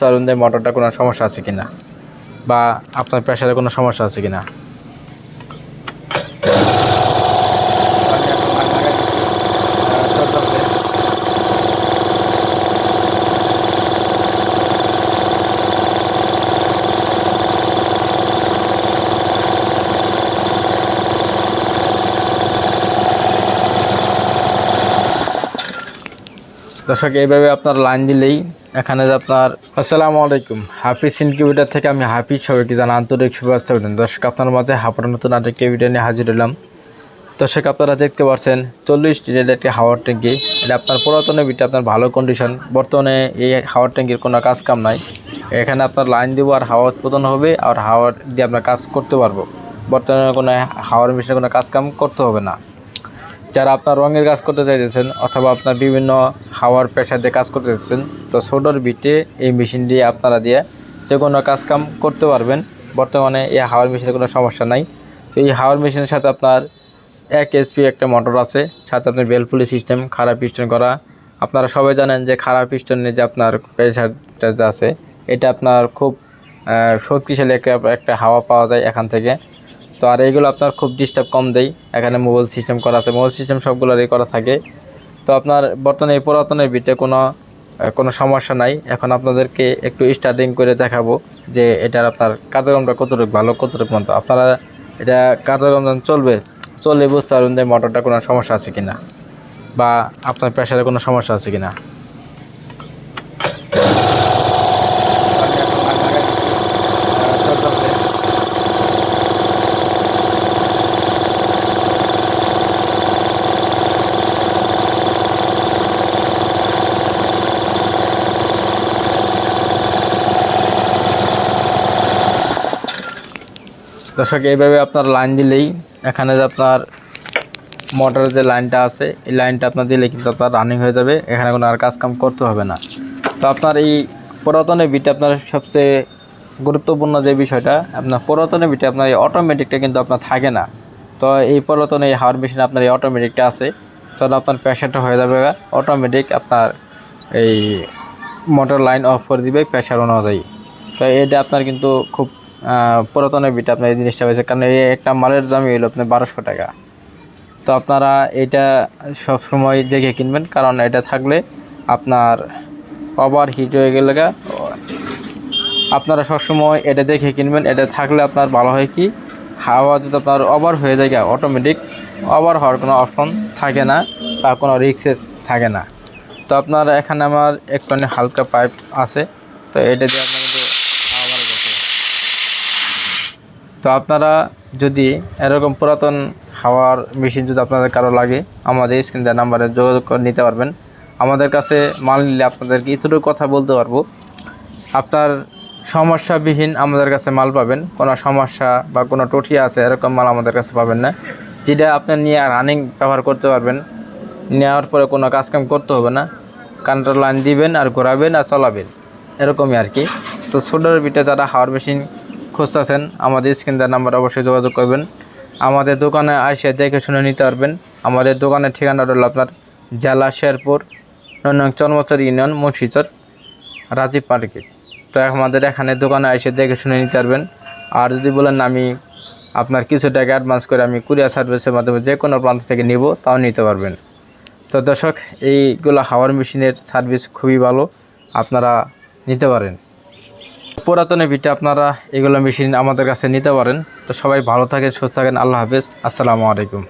চালুন মোটরটা কোনো সমস্যা আছে কিনা? বা আপনার প্রেশারে কোনো সমস্যা আছে কিনা? দর্শক, এইভাবে আপনার লাইন দিলেই এখানে আপনার আসসালামু আলাইকুম। হাফিজ ইনকিউবেটার থেকে আমি হাফিজ সবাইকে জানা আন্তরিক শুভেচ্ছা অভিনন্দন। দর্শক, আপনার মাঝে হাফার নতুন আরেকটি ভিডিও নিয়ে হাজির হলাম। দর্শক, আপনারা দেখতে পাচ্ছেন চল্লিশ লিটারের একটি হাওয়ার ট্যাঙ্কি। এটা আপনার পুরাতন বিটা, আপনার ভালো কন্ডিশন বর্তমানে এই হাওয়ার ট্যাঙ্কির কোনো কাজ কাম নাই। এখানে আপনার লাইন দিব আর হাওয়া উৎপাদন হবে আর হাওয়ার দিয়ে আপনার কাজ করতে পারব। বর্তমানে কোনো হাওয়ার মেশিনে কোনো কাজ কাম করতে হবে না। যারা আপনার রঙের কাজ করতে চাইতেছেন অথবা আপনার বিভিন্ন হাওয়ার প্রেশার দিয়ে কাজ করতে চাইছেন তো সোডোর বিটে এই মেশিন দিয়ে আপনারা দিয়ে যে কোনো কাজ কাম করতে পারবেন। বর্তমানে এই হাওয়ার মেশিনের কোনো সমস্যা নাই। তো এই হাওয়ার মেশিনের সাথে আপনার এক এসপি একটা মোটর আছে। সাথে আপনার বেলফুলি সিস্টেম, খারাপ পিস্টন করা। আপনারা সবাই জানেন যে খারাপ পিস্টনে যে আপনার প্রেশারটা যে আছে, এটা আপনার খুব শক্তিশালী একটা একটা হাওয়া পাওয়া যায় এখান থেকে। তো আর এইগুলো আপনার খুব ডিস্টার্ব কম দেয়। এখানে মোবাইল সিস্টেম করা আছে। মোবাইল সিস্টেম সবগুলোরই করা থাকে। তো আপনার বর্তমানে এই পুরাতনের বিটে কোনো কোনো সমস্যা নাই। এখন আপনাদেরকে একটু স্টার্টিং করে দেখাবো যে এটার আপনার কার্যক্রমটা কতটুকু ভালো, কতটুকু মন্দ। আপনারা এটা কার্যক্রম চলবে, চললে বুঝতে পারবেন যে মোটরটা কোনো সমস্যা আছে কিনা বা আপনার প্রেশারে কোনো সমস্যা আছে কিনা। দর্শক, এইভাবে আপনার লাইন দিলেই এখানে যে আপনার মোটরের যে লাইনটা আছে, এই লাইনটা আপনার দিলে কিন্তু আপনার রানিং হয়ে যাবে। এখানে কোনো আর কাজ কাম করতে হবে না। তো আপনার এই পুরাতনের বিটে আপনার সবচেয়ে গুরুত্বপূর্ণ যে বিষয়টা, আপনার পুরাতনের বিটে আপনার এই অটোমেটিকটা কিন্তু আপনার থাকে না। তো এই পুরাতন এই হাওয়ার মেশিনে আপনার এই অটোমেটিকটা আছে। তাহলে আপনার প্রেশারটা হয়ে যাবে অটোমেটিক আপনার এই মোটর লাইন অফ করে দিবে প্রেশার অনুযায়ী। তো এটা আপনার কিন্তু খুব পুরাতনের বিটা আপনার এই জিনিসটা হয়েছে। কারণ এই একটা মালের দামই হলো আপনার বারোশো টাকা। তো আপনারা এটা সব সময় দেখে কিনবেন, কারণ এটা থাকলে আপনার ওভার হিট হয়ে গেলে আপনারা সবসময় এটা দেখে কিনবেন। এটা থাকলে আপনার ভালো হয় কি, হাওয়া যদি আপনার ওভার হয়ে যায় অটোমেটিক ওভার হওয়ার কোনো অপশন থাকে না বা কোনো রিক্সে থাকে না। তো আপনার এখানে আমার একটু হালকা পাইপ আছে। তো এটা দিয়ে আপনার কিন্তু হাওয়া বার করতে হবে। তো আপনারা যদি এরকম পুরাতন হাওয়ার মেশিন যদি আপনাদের কারও লাগে, আমাদের স্ক্রিন নাম্বারে যোগাযোগ করে নিতে পারবেন। আমাদের কাছে মাল নিলে আপনাদেরকে এতটুকু কথা বলতে পারব। আপনার সমস্যাবিহীন আমাদের কাছে মাল পাবেন, কোনো সমস্যা বা কোনো টটিয়া আছে এরকম মাল আমাদের কাছে পাবেন না। যেটা আপনার নিয়ে রানিং ব্যবহার করতে পারবেন, নেওয়ার পরে কোনো কাজকাম করতে হবে না। কারেন্টের লাইন দিবেন আর ঘোরাবেন আর চালাবেন, এরকমই আর কি। তো ছোটোর বিটে যারা হাওয়ার মেশিন খুঁজতেছেন, আমাদের স্ক্রিন দেওয়ার নাম্বার অবশ্যই যোগাযোগ করবেন। আমাদের দোকানে আসে দেখে শুনে নিতে পারবেন। আমাদের দোকানের ঠিকানা হলো আপনার জেলা শেরপুর নং চন্মচর ইউনিয়ন, মুন্সিচর, রাজীব মার্কেট। তো আমাদের এখানে দোকানে এসে দেখে শুনে নিতে পারবেন। আর যদি বলেন আমি আপনার কিছু টাকা অ্যাডভান্স করে আমি কুরিয়ার সার্ভিসের মাধ্যমে যে কোনো প্রান্ত থেকে নিব, তাও নিতে পারবেন। তো দর্শক, এইগুলো হাওয়ার মেশিনের সার্ভিস খুবই ভালো। আপনারা নিতে পারেন। পুরাতনের ভিটে আপনারা এগুলো মেশিন আমাদের কাছে নিতে পারেন। তো সবাই ভালো থাকেন, সুস্থ থাকেন, আল্লাহ হাফেজ। আসসালামু আলাইকুম।